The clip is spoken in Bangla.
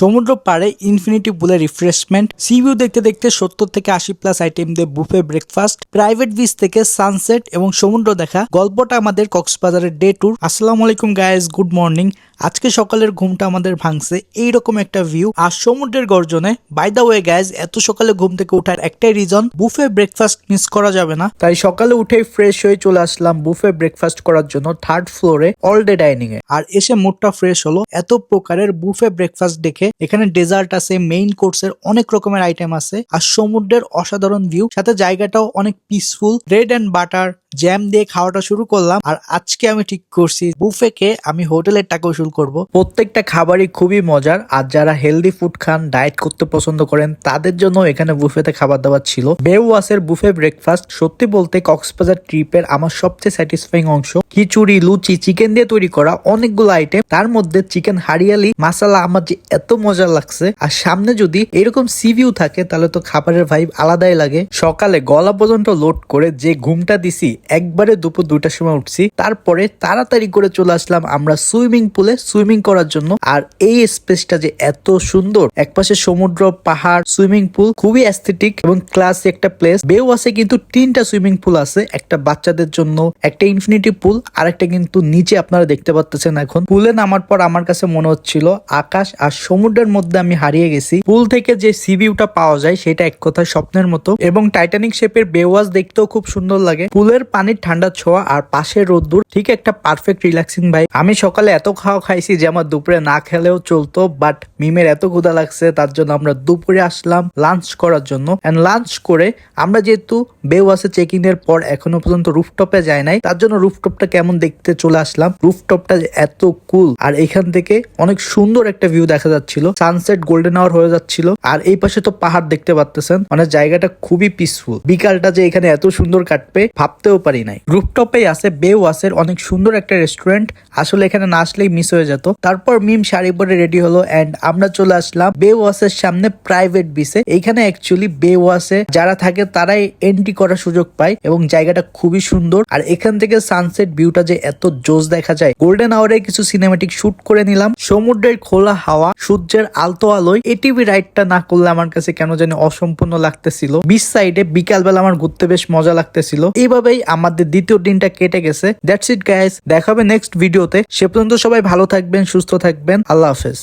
সমুদ্র পাড়ে ইনফিনিটি পুলে রিফ্রেশমেন্ট সি ভিউ দেখতে দেখতে সত্তর থেকে আশি প্লাস আইটেম দিয়ে বুফে ব্রেকফাস্ট প্রাইভেট বিচ থেকে সানসেট এবং সমুদ্র দেখা, গল্পটা আমাদের কক্সবাজারের ডে ট্যুর আসসালামু আলাইকুম গাইস গুড মর্নিং আজকে সকালের ঘুমটা আমাদের ভাঙছে, এইরকম একটা ভিউ আর সমুদ্রের গর্জনে বাই দা ওয়ে গাইজ এত সকালে ঘুম থেকে ওঠার একটাই রিজন বুফে ব্রেকফাস্ট মিস করা যাবে না। তাই সকালে উঠে ফ্রেশ হয়ে চলে আসলাম বুফে ব্রেকফাস্ট করার জন্য থার্ড ফ্লোরে অল ডে ডাইনিং এ আর এসে মুডটা ফ্রেশ হলো, এত প্রকারের বুফে ব্রেকফাস্ট দেখে এখানে ডেজার্ট আছে মেইন কোর্সের অনেক রকমের আইটেম আছে। আর সমুদ্রের অসাধারণ ভিউ সাথে জায়গাটাও অনেক peaceful bread and butter jam দিয়ে খাওয়াটা শুরু করলাম। আর আজকে আমি ঠিক করছি বুফেকে আমি হোটেলের টাকা উসুল করব। প্রত্যেকটা খাবারই খুবই মজার। আর যারা হেলদি ফুড খান ডায়েট করতে পছন্দ করেন, তাদের জন্য এখানে বুফেতে খাবার দাবার ছিল। বেওয়াসের বুফে ব্রেকফাস্ট সত্যি বলতে কক্সবাজার ট্রিপের আমার সবচেয়ে স্যাটিসফাইং অংশ। খিচুড়ি, লুচি চিকেন দিয়ে তৈরি করা অনেকগুলো আইটেম তার মধ্যে চিকেন হারিয়ালি মাসালা আমার যে এত মজা লাগছে। আর সামনে যদি এরকম সিভিউ থাকে, তাহলে তো খাবারের ভাইব আলাদাই লাগে। সকালে গলা পর্যন্ত লোড করে যে ঘুমটা দিছি, একবারে দুপুর দুটার সময় উঠছি, তারপরে তাড়াতাড়ি করে চলে আসলাম আমরা সুইমিং পুলে সুইমিং করার জন্য। আর এই স্পেসটা যে এত সুন্দর, একপাশে সমুদ্র, পাহাড় সুইমিং পুল খুবই অ্যাস্থেটিক এবং ক্লাস একটা প্লেস বেও আছে কিন্তু তিনটা সুইমিং পুল আছে, একটা বাচ্চাদের জন্য, একটা ইনফিনিটি পুল আর একটা কিন্তু নিচে আপনারা দেখতে পাচ্ছেন এখন। পুলে নামার পর আমার কাছে মনে হচ্ছিল আকাশ আর সমুদ্রের মধ্যে আমি হারিয়ে গেছি। পুল থেকে যে সি ভিউটা পাওয়া যায়, সেটা এক কথায় স্বপ্নের মতো। এবং টাইটানিক শেপের বেওয়াজ দেখতেও খুব সুন্দর লাগে। পুলের পানির ঠান্ডা ছোঁয়া আর পাশে রোদ্দুর, ঠিক একটা পারফেক্ট রিল্যাক্সিং ভাই আমি সকালে এত খাওয়া খাইছি যে আমার দুপুরে না খেলেও চলতো বাট মিমের এত ক্ষুধা লাগছে, তার জন্য আমরা দুপুরে আসলাম লাঞ্চ করার জন্য। এন্ড লাঞ্চ করে আমরা যেহেতু বেওয়াসে চেক ইন এর পর এখনও পর্যন্ত রুফটপে যায় নাই, তার জন্য রুফটপটা কেমন দেখতে চলে আসলাম। রুফটপটা এত কুল আর এখান থেকে অনেক সুন্দর একটা ভিউ দেখা যাচ্ছিল। সানসেট গোল্ডেন আওয়ার হয়ে যাচ্ছিল। আর এই পাশে তো পাহাড় দেখতে পাচ্তেছেন মানে জায়গাটা খুবই পিসফুল বিকালটা যে এখানে এত সুন্দর কাটবে, ভাবতেও পারি নাই। রুফটপেই আছে বে বেওয়াসের অনেক সুন্দর একটা রেস্টুরেন্ট আসলে এখানে না আসলেই মিস হয়ে যেত। তারপর মিম শাড়ি পরে রেডি হলো এন্ড আমরা চলে আসলাম বে বেওয়াসের সামনে প্রাইভেট বিচে এইখানে অ্যাকচুয়ালি বেওয়াসে যারা থাকে তারাই এন্ট্রি করার সুযোগ পায় এবং জায়গাটা খুবই সুন্দর। আর এখান থেকে সানসেট ভিউটা যে এত জোস দেখা যায়। গোল্ডেন আওয়ারে কিছু সিনেমাটিক শুট করে নিলাম। সমুদ্রের খোলা হাওয়া সূর্যের আলতো আলোয় এটিভি রাইডটা না করলে আমার কাছে কেন জানি অসম্পূর্ণ লাগতেছিল। বিচ সাইডে বিকালবেলা আমার ঘুরতে বেশ মজা লাগতেছিল। এইভাবেই আমাদের দ্বিতীয় দিনটা কেটে গেছে। দ্যাটস ইট গাইস দেখাবে নেক্সট ভিডিওতে সে পর্যন্ত সবাই ভালো থাকবেন, সুস্থ থাকবেন। আল্লাহ হাফেজ।